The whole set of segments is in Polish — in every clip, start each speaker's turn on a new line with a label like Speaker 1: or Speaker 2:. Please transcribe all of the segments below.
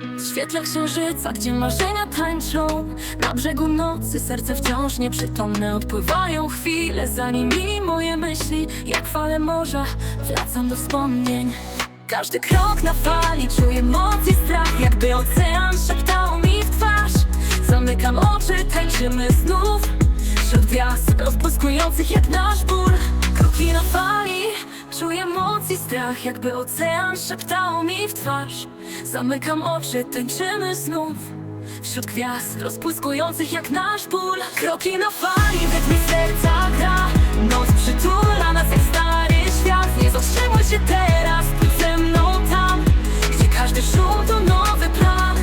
Speaker 1: W świetle księżyca, gdzie marzenia tańczą. Na brzegu nocy serce wciąż nieprzytomne. Odpływają chwile, za nimi moje myśli Jak fale morza, wracam do wspomnień. Każdy krok na fali, czuję moc i strach Jakby ocean szeptał mi w twarz. Zamykam oczy, tańczymy znów. Wśród gwiazd rozbłyskujących jak nasz ból Kroki na czuję moc i strach Jakby ocean szeptał mi w twarz. Zamykam oczy, tańczymy znów. Wśród gwiazd rozbłyskujących jak nasz ból. Kroki na fali, rytm serca gra. Noc przytula nas jak stary świat. Nie zatrzymuj się teraz, pójdź ze mną tam Gdzie każdy szum to nowy plan.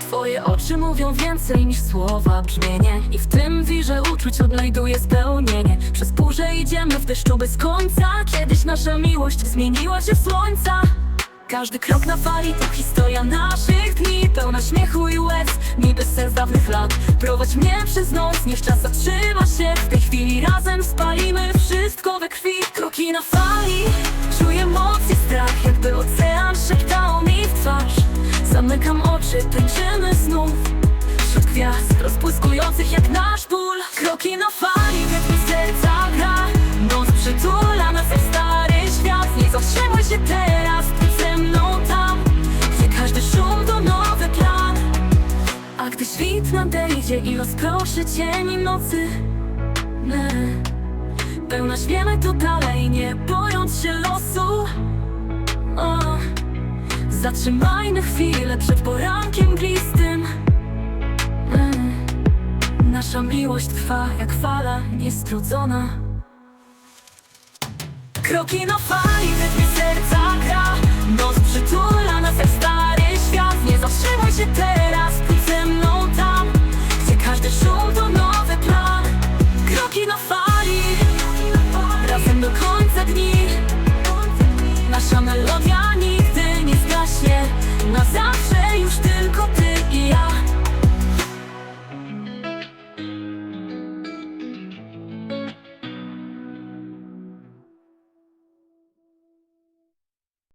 Speaker 1: Twoje oczy mówią więcej niż słowa brzmienie I w tym wirze uczuć odnajduję spełnienie. Przez burzę idziemy w deszczu bez końca. Kiedyś nasza miłość zmieniła się w słońca. Każdy krok na fali to historia naszych dni. Pełna śmiechu i łez, niby sens dawnych lat. Prowadź mnie przez noc, niech czas zatrzyma się. W tej chwili razem spalimy wszystko we krwi. Kroki na fali, czuję moc i strach. Jakby ocean szeptał mi w twarz. Zamykam oczy, tańczymy znów. Wśród gwiazd rozbłyskujących jak nasz ból. Kroki na fali, świt nadejdzie i rozproszy cień nocy my. Pełna śpiemy tu dalej, nie bojąc się losu. O. Zatrzymajmy chwilę przed porankiem glistym. Mm. Nasza miłość trwa jak fala niestrudzona. Kroki na fali, нас